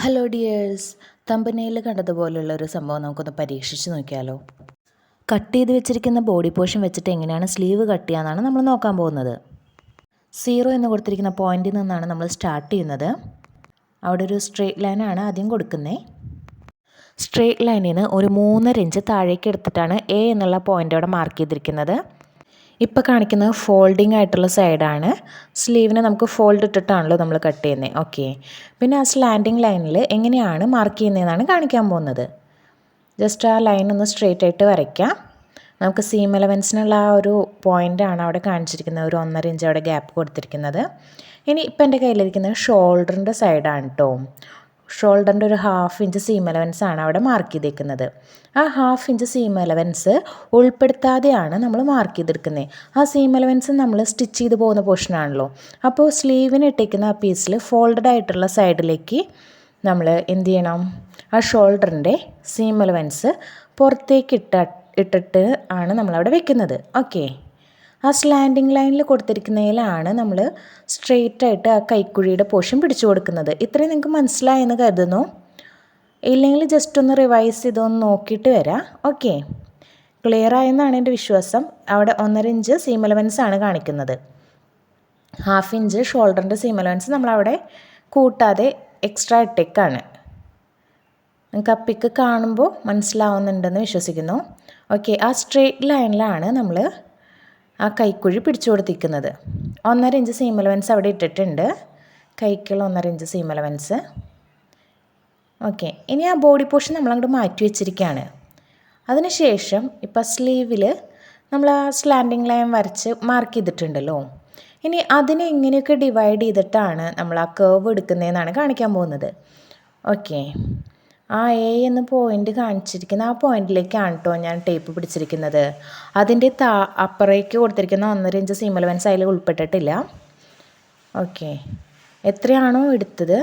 Hello dears തമ്പനയിൽ കണ്ടതുപോലുള്ള ഒരു സംഭവം നമുക്കൊന്ന് പരീക്ഷിച്ച് നോക്കിയാലോ? കട്ട് ചെയ്ത് വെച്ചിരിക്കുന്ന ബോഡി പോർഷൻ വെച്ചിട്ട് എങ്ങനെയാണ് സ്ലീവ് കട്ട് ചെയ്യാന്നാണ് നമ്മൾ നോക്കാൻ പോകുന്നത്. സീറോ എന്ന് കൊടുത്തിരിക്കുന്ന പോയിന്റിൽ നിന്നാണ് നമ്മൾ സ്റ്റാർട്ട് ചെയ്യുന്നത്. അവിടെ ഒരു സ്ട്രേറ്റ് ലൈനാണ് ആദ്യം കൊടുക്കുന്നത് സ്ട്രേറ്റ് ലൈനിൽ നിന്ന് ഒരു മൂന്നര ഇഞ്ച് താഴേക്ക് എടുത്തിട്ടാണ് എ എന്നുള്ള പോയിന്റ് അവിടെ മാർക്ക് ചെയ്തിരിക്കുന്നത്. ഇപ്പോൾ കാണിക്കുന്നത് ഫോൾഡിങ് ആയിട്ടുള്ള സൈഡാണ്. സ്ലീവിനെ നമുക്ക് ഫോൾഡ് ഇട്ടിട്ടാണല്ലോ നമ്മൾ കട്ട് ചെയ്യുന്നത് ഓക്കെ. പിന്നെ ആ സ്ലാൻഡിങ് ലൈനിൽ എങ്ങനെയാണ് മാർക്ക് ചെയ്യുന്നതെന്നാണ് കാണിക്കാൻ പോകുന്നത്. ജസ്റ്റ് ആ ലൈൻ ഒന്ന് സ്ട്രെയിറ്റ് ആയിട്ട് വരയ്ക്കാം. നമുക്ക് സീം എലവൻസിനുള്ള ആ ഒരു പോയിന്റാണ് അവിടെ കാണിച്ചിരിക്കുന്നത്. ഒരു ഒന്നര ഇഞ്ച് അവിടെ ഗ്യാപ്പ് കൊടുത്തിരിക്കുന്നത്. ഇനി ഇപ്പം എന്റെ കയ്യിലിരിക്കുന്നത് ഷോൾഡറിന്റെ സൈഡാണ് കേട്ടോ ഷോൾഡറിന്റെ ഒരു ഹാഫ് ഇഞ്ച് സീം എലവൻസ് ആണ് അവിടെ മാർക്ക് ചെയ്തേക്കുന്നത്. ആ ഹാഫ് ഇഞ്ച് സീം എലവൻസ് ഉൾപ്പെടുത്താതെയാണ് നമ്മൾ മാർക്ക് ചെയ്തെടുക്കുന്നത്. ആ സീം എലവൻസ് നമ്മൾ സ്റ്റിച്ച് ചെയ്ത് പോകുന്ന പോർഷനാണല്ലോ അപ്പോൾ സ്ലീവിന് ഇട്ടേക്കുന്ന ആ പീസിൽ ഫോൾഡഡ് ആയിട്ടുള്ള സൈഡിലേക്ക് നമ്മൾ എന്ത് ചെയ്യണം? ആ ഷോൾഡറിന്റെ സീം എലവൻസ് പുറത്തേക്ക് ഇട്ട ഇട്ടിട്ട് ആണ് നമ്മളവിടെ വെക്കുന്നത്. ഓക്കെ ആ സ്ലാൻഡിങ് ലൈനിൽ കൊടുത്തിരിക്കുന്നതിലാണ് നമ്മൾ സ്ട്രെയിറ്റ് ആയിട്ട് ആ കൈക്കുഴിയുടെ പോർഷൻ പിടിച്ചു കൊടുക്കുന്നത്. ഇത്രയും നിങ്ങൾക്ക് മനസ്സിലായെന്ന് കരുതുന്നു. ഇല്ലെങ്കിൽ ജസ്റ്റ് ഒന്ന് റിവൈസ് ചെയ്തൊന്ന് നോക്കിയിട്ട് വരാം. ഓക്കെ. ക്ലിയർ ആയെന്നാണ് എന്റെ വിശ്വാസം. അവിടെ ഒന്നര ഇഞ്ച് സീം അലവൻസ് ആണ് കാണിക്കുന്നത്. ഹാഫ് ഇഞ്ച് ഷോൾഡറിന്റെ സീം അലവൻസ് നമ്മളവിടെ കൂട്ടാതെ എക്സ്ട്രാ ഇട്ടേക്കാണ്. നിങ്ങൾക്ക് ആ പിക്ക് കാണുമ്പോൾ മനസ്സിലാവുന്നുണ്ടെന്ന് വിശ്വസിക്കുന്നു. ഓക്കെ ആ സ്ട്രെയിറ്റ് ലൈനിലാണ് നമ്മൾ ആ കൈക്കുഴി പിടിച്ചു കൊടുത്തിരിക്കുന്നത്. ഒന്നര ഇഞ്ച് സീം അവിടെ ഇട്ടിട്ടുണ്ട്. കൈക്കുള്ള ഒന്നര ഇഞ്ച് സീം ഓക്കെ ഇനി ആ ബോഡി പോർഷൻ നമ്മളങ്ങോട്ട് മാറ്റി വെച്ചിരിക്കുകയാണ് അതിനുശേഷം ഇപ്പം സ്ലീവിൽ നമ്മൾ ആ സ്ലാൻഡിങ് ലൈൻ വരച്ച് മാർക്ക് ചെയ്തിട്ടുണ്ടല്ലോ. ഇനി അതിനെ എങ്ങനെയൊക്കെ ഡിവൈഡ് ചെയ്തിട്ടാണ് നമ്മൾ ആ കേവ് എടുക്കുന്നതെന്നാണ് കാണിക്കാൻ പോകുന്നത്. ഓക്കെ ആ എ എന്ന പോയിന്റ് കാണിച്ചിരിക്കുന്ന ആ പോയിന്റിലേക്കാണ് കേട്ടോ ഞാൻ ടേപ്പ് പിടിച്ചിരിക്കുന്നത്. അതിന്റെ താ അപ്പുറേക്ക് കൊടുത്തിരിക്കുന്ന ഒന്നര ഇഞ്ച് സീം അലവൻസ് അതിൽ ഉൾപ്പെട്ടിട്ടില്ല. ഓക്കെ എത്രയാണോ എടുത്തത്?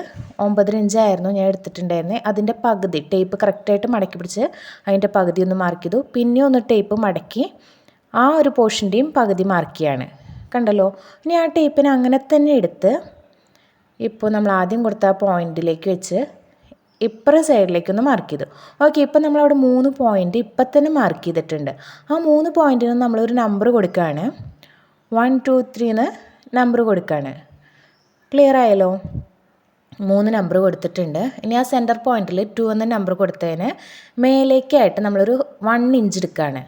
ഒമ്പതര ഇഞ്ചായിരുന്നു ഞാൻ എടുത്തിട്ടുണ്ടായിരുന്നത് അതിന്റെ പകുതി ടേപ്പ് കറക്റ്റായിട്ട് മടക്കി പിടിച്ച് അതിന്റെ പകുതി ഒന്ന് മാർക്ക് ചെയ്തു. പിന്നെ ഒന്ന് ടേപ്പ് മടക്കി ആ ഒരു പോർഷന്റെയും പകുതി മാർക്ക് ചെയ്യാണ്. കണ്ടല്ലോ? ഇനി ആ ടേപ്പിനെ അങ്ങനെ തന്നെ എടുത്ത് ഇപ്പോൾ നമ്മൾ ആദ്യം കൊടുത്ത ആ പോയിന്റിലേക്ക് വെച്ച് ഇപ്പുറ സൈഡിലേക്കൊന്ന് മാർക്ക് ചെയ്തു. ഓക്കെ ഇപ്പം നമ്മളവിടെ മൂന്ന് പോയിന്റ് ഇപ്പം തന്നെ മാർക്ക് ചെയ്തിട്ടുണ്ട്. ആ മൂന്ന് പോയിന്റിന് നമ്മളൊരു നമ്പർ കൊടുക്കുകയാണ്. വൺ ടു ത്രീ എന്ന് നമ്പർ കൊടുക്കുകയാണ്. ക്ലിയർ ആയല്ലോ? മൂന്ന് നമ്പർ കൊടുത്തിട്ടുണ്ട്. ഇനി ആ സെന്റർ പോയിന്റിൽ ടു എന്ന നമ്പർ കൊടുത്തതിന് മേലേക്കായിട്ട് നമ്മളൊരു വൺ ഇഞ്ച് എടുക്കുകയാണ്.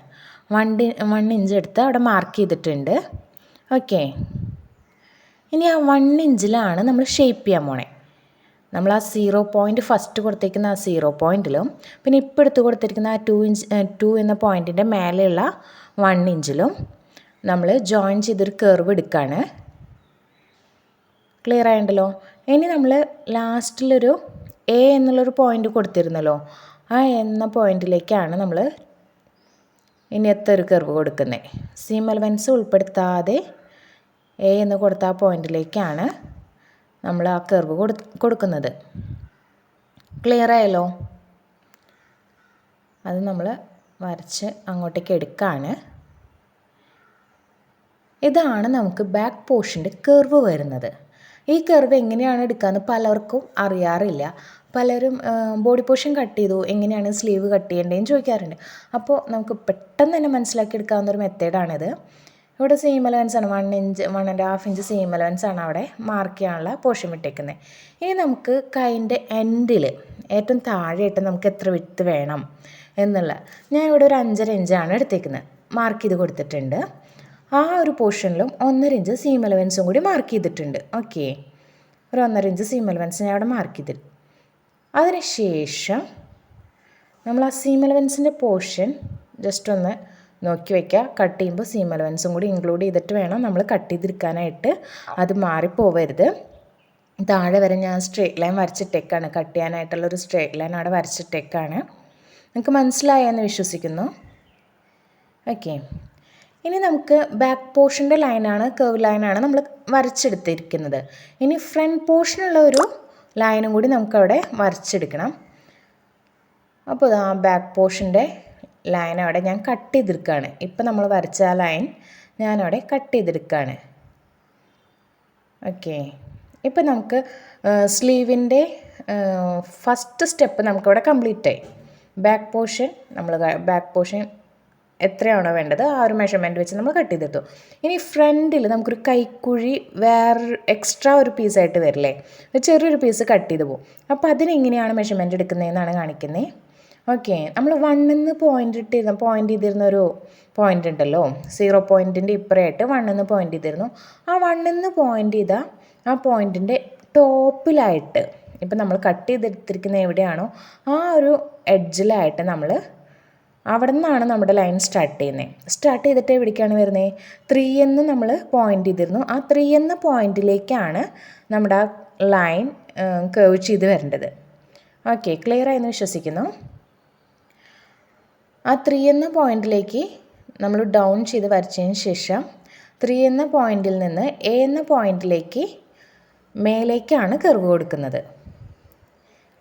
വൺ വൺ ഇഞ്ച് എടുത്ത് അവിടെ മാർക്ക് ചെയ്തിട്ടുണ്ട്. ഓക്കെ ഇനി ആ വൺ ഇഞ്ചിലാണ് നമ്മൾ ഷേപ്പ് ചെയ്യാൻ പോണേ. നമ്മൾ ആ സീറോ പോയിന്റ് ഫസ്റ്റ് കൊടുത്തിരിക്കുന്ന ആ സീറോ പോയിന്റിലും പിന്നെ ഇപ്പോൾ എടുത്ത് കൊടുത്തിരിക്കുന്ന ആ ടു ഇഞ്ച് ടു എന്ന പോയിന്റിന്റെ മേലെയുള്ള വൺ ഇഞ്ചിലും നമ്മൾ ജോയിൻ ചെയ്തൊരു കർവ് എടുക്കുകയാണ് ക്ലിയർ ആയിട്ടുണ്ടല്ലോ ഇനി നമ്മൾ ലാസ്റ്റിലൊരു എ എന്നുള്ളൊരു പോയിന്റ് കൊടുത്തിരുന്നല്ലോ ആ എന്ന പോയിന്റിലേക്കാണ് നമ്മൾ ഇനി എത്തൊരു കർവ് കൊടുക്കുന്നത് സീം ഉൾപ്പെടുത്താതെ എ എന്ന് കൊടുത്ത ആ പോയിന്റിലേക്കാണ് നമ്മൾ ആ കർവ് കൊടു കൊടുക്കുന്നത്. ക്ലിയർ ആയല്ലോ? അത് നമ്മൾ വരച്ച് അങ്ങോട്ടേക്ക് എടുക്കുകയാണ് ഇതാണ് നമുക്ക് ബാക്ക് പോർഷന്റെ കർവ് വരുന്നത്. ഈ കർവ് എങ്ങനെയാണ് എടുക്കാമെന്ന് പലർക്കും അറിയാറില്ല. പലരും ബോഡി പോർഷൻ കട്ട് ചെയ്തു എങ്ങനെയാണ് സ്ലീവ് കട്ട് ചെയ്യേണ്ടതെന്ന് ചോദിക്കാറുണ്ട്. അപ്പോൾ നമുക്ക് പെട്ടെന്ന് തന്നെ മനസ്സിലാക്കി എടുക്കാവുന്ന ഒരു മെത്തേഡാണിത് ഇവിടെ സെയിം അലവൻസ് ആണ്. One inch one and half inch seam allowance ആണ് അവിടെ മാർക്ക് ചെയ്യാനുള്ള പോർഷൻ വിട്ടേക്കുന്നത്. ഇനി നമുക്ക് കൈന്റെ എൻഡിൽ ഏറ്റവും താഴെയായിട്ട് നമുക്ക് എത്ര വിത്ത് വേണം എന്നുള്ള ഞാൻ ഇവിടെ ഒരു അഞ്ചര ഇഞ്ചാണ് എടുത്തേക്കുന്നത്. മാർക്ക് ചെയ്ത് കൊടുത്തിട്ടുണ്ട്. ആ ഒരു പോർഷനിലും ഒന്നര ഇഞ്ച് സീം അലവൻസും കൂടി മാർക്ക് ചെയ്തിട്ടുണ്ട്. ഓക്കെ ഒരു ഒന്നര ഇഞ്ച് സീം അലവൻസ് ഞാൻ അവിടെ മാർക്ക് ചെയ്തിട്ട് അതിനുശേഷം നമ്മൾ ആ സീം അലവൻസിന്റെ പോർഷൻ ജസ്റ്റ് ഒന്ന് നോക്കി വയ്ക്കുക കട്ട് ചെയ്യുമ്പോൾ സീം അലവൻസും കൂടി ഇൻക്ലൂഡ് ചെയ്തിട്ട് വേണം നമ്മൾ കട്ട് ചെയ്തിരിക്കാനായിട്ട്. അത് മാറിപ്പോവരുത് താഴെ വരെ ഞാൻ സ്ട്രേറ്റ് ലൈൻ വരച്ചിട്ടേക്കാണ്. കട്ട് ചെയ്യാനായിട്ടുള്ളൊരു സ്ട്രേറ്റ് ലൈൻ അവിടെ വരച്ചിട്ടേക്കാണ്. നിങ്ങൾക്ക് മനസ്സിലായെന്ന് വിശ്വസിക്കുന്നു. ഓക്കെ ഇനി നമുക്ക് ബാക്ക് പോർഷന്റെ ലൈനാണ് കേവ് ലൈനാണ് നമ്മൾ വരച്ചെടുത്തിരിക്കുന്നത്. ഇനി ഫ്രണ്ട് പോർഷനുള്ള ഒരു ലൈനും കൂടി നമുക്കവിടെ വരച്ചെടുക്കണം. അപ്പോൾ ആ ബാക്ക് പോർഷന്റെ ലൈൻ അവിടെ ഞാൻ കട്ട് ചെയ്തെടുക്കുകയാണ് ഇപ്പം നമ്മൾ വരച്ച ആ ലൈൻ ഞാനവിടെ കട്ട് ചെയ്തെടുക്കുകയാണ് ഓക്കെ ഇപ്പം നമുക്ക് സ്ലീവിന്റെ ഫസ്റ്റ് സ്റ്റെപ്പ് നമുക്കിവിടെ കംപ്ലീറ്റ് ആയി. ബാക്ക് പോർഷൻ നമ്മൾ ബാക്ക് പോർഷൻ എത്രയാണോ വേണ്ടത് ആ ഒരു മെഷർമെന്റ് വെച്ച് നമ്മൾ കട്ട് ചെയ്തെടുത്തു ഇനി ഫ്രണ്ടിൽ നമുക്കൊരു കൈക്കുഴി വേറൊരു എക്സ്ട്രാ ഒരു പീസായിട്ട് വരില്ലേ? ചെറിയൊരു പീസ് കട്ട് ചെയ്ത് പോകും അപ്പോൾ അതിനെങ്ങനെയാണ് മെഷർമെന്റ് എടുക്കുന്നതെന്നാണ് കാണിക്കുന്നത് ഓക്കെ നമ്മൾ വണ്ണിൽ നിന്ന് പോയിന്റ് ഇട്ടിരുന്ന പോയിന്റ് ചെയ്തിരുന്ന ഒരു പോയിന്റ് ഉണ്ടല്ലോ സീറോ പോയിന്റിന്റെ ഇപ്പുറമായിട്ട് വണ്ണിൽ നിന്ന് പോയിന്റ് ചെയ്തിരുന്നു. ആ വണ്ണിൽ നിന്ന് പോയിന്റ് ചെയ്ത ആ പോയിന്റിന്റെ ടോപ്പിലായിട്ട് ഇപ്പം നമ്മൾ കട്ട് ചെയ്തെടുത്തിരിക്കുന്ന എവിടെയാണോ ആ ഒരു എഡ്ജിലായിട്ട് നമ്മൾ അവിടെ നിന്നാണ് നമ്മുടെ ലൈൻ സ്റ്റാർട്ട് ചെയ്യുന്നത്. സ്റ്റാർട്ട് ചെയ്തിട്ട് എവിടേക്കാണ് വരുന്നത് ത്രീ എന്ന് നമ്മൾ പോയിന്റ് ചെയ്തിരുന്നു. ആ ത്രീ എന്ന പോയിന്റിലേക്കാണ് നമ്മുടെ ആ ലൈൻ കേവ് ചെയ്ത് വരേണ്ടത്. ഓക്കെ ക്ലിയർ ആയെന്ന് വിശ്വസിക്കുന്നു. ആ ത്രീ എന്ന പോയിന്റിലേക്ക് നമ്മൾ ഡൗൺ ചെയ്ത് വരച്ചതിന് ശേഷം ത്രീ എന്ന പോയിന്റിൽ നിന്ന് എ എന്ന പോയിന്റിലേക്ക് മേലേക്കാണ് കർവ് കൊടുക്കുന്നത്.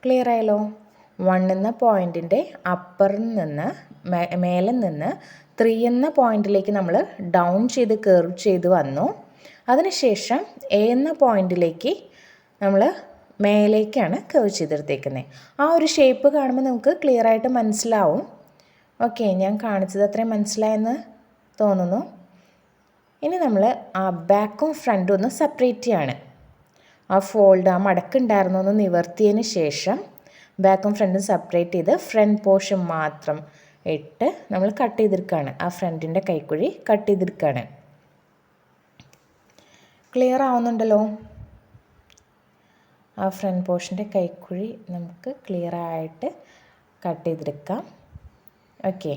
ക്ലിയർ ആയല്ലോ? വൺ എന്ന പോയിന്റിന്റെ അപ്പറിൽ നിന്ന് മേലെ നിന്ന് ത്രീ എന്ന പോയിന്റിലേക്ക് നമ്മൾ ഡൗൺ ചെയ്ത് കർവ് ചെയ്ത് വന്നു. അതിനുശേഷം എ എന്ന പോയിന്റിലേക്ക് നമ്മൾ മേലേക്കാണ് കർവ് ചെയ്തെടുത്തേക്കുന്നത് ആ ഒരു ഷേപ്പ് കാണുമ്പോൾ നമുക്ക് ക്ലിയർ ആയിട്ട് മനസ്സിലാവും. ഓക്കെ ഞാൻ കാണിച്ചത് അത്രയും മനസ്സിലായെന്ന് തോന്നുന്നു. ഇനി നമ്മൾ ആ ബാക്കും ഫ്രണ്ടും ഒന്ന് സെപ്പറേറ്റ് ചെയ്യാണ്. ആ ഫോൾഡ് ആ മടക്കുണ്ടായിരുന്നു ഒന്ന് നിവർത്തിയതിന് ശേഷം ബാക്കും ഫ്രണ്ടും സെപ്പറേറ്റ് ചെയ്ത് ഫ്രണ്ട് പോർഷൻ മാത്രം ഇട്ട് നമ്മൾ കട്ട് ചെയ്തെടുക്കുകയാണ് ആ ഫ്രണ്ടിന്റെ കൈക്കുഴി കട്ട് ചെയ്തെടുക്കുകയാണ് ക്ലിയർ ആവുന്നുണ്ടല്ലോ? ആ ഫ്രണ്ട് പോർഷന്റെ കൈക്കുഴി നമുക്ക് ക്ലിയർ ആയിട്ട് കട്ട് ചെയ്തെടുക്കാം ഓക്കെ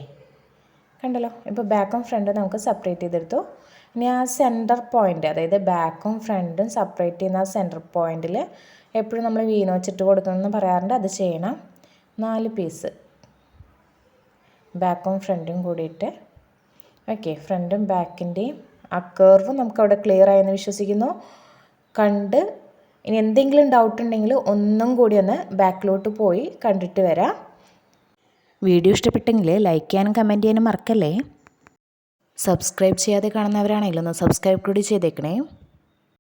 കണ്ടല്ലോ. ഇപ്പോൾ ബാക്കും ഫ്രണ്ടും നമുക്ക് സെപ്പറേറ്റ് ചെയ്തെടുത്തു. ഇനി ആ സെന്റർ പോയിന്റ് അതായത് ബാക്കും ഫ്രണ്ടും സെപ്പറേറ്റ് ചെയ്യുന്ന ആ സെന്റർ പോയിന്റിൽ എപ്പോഴും നമ്മൾ വീണ വെച്ചിട്ട് കൊടുക്കണമെന്ന് പറയാറുണ്ട്. അത് ചെയ്യണം. നാല് പീസ് ബാക്കും ഫ്രണ്ടും കൂടിയിട്ട്. ഓക്കെ ഫ്രണ്ടും ബാക്കിന്റെയും ആ കേർവ് നമുക്ക് അവിടെ ക്ലിയർ ആയെന്ന് വിശ്വസിക്കുന്നു. കണ്ട് ഇനി എന്തെങ്കിലും ഡൗട്ട് ഉണ്ടെങ്കിൽ ഒന്നും കൂടി ഒന്ന് ബാക്കിലോട്ട് പോയി കണ്ടിട്ട് വരാം. വീഡിയോ ഇഷ്ടപ്പെട്ടെങ്കിൽ ലൈക്ക് ചെയ്യാനും കമന്റ് ചെയ്യാനും മറക്കല്ലേ? സബ്സ്ക്രൈബ് ചെയ്യാതെ കാണുന്നവരാണെങ്കിൽ ഒന്ന് സബ്സ്ക്രൈബ് കൂടി ചെയ്തേക്കണേ.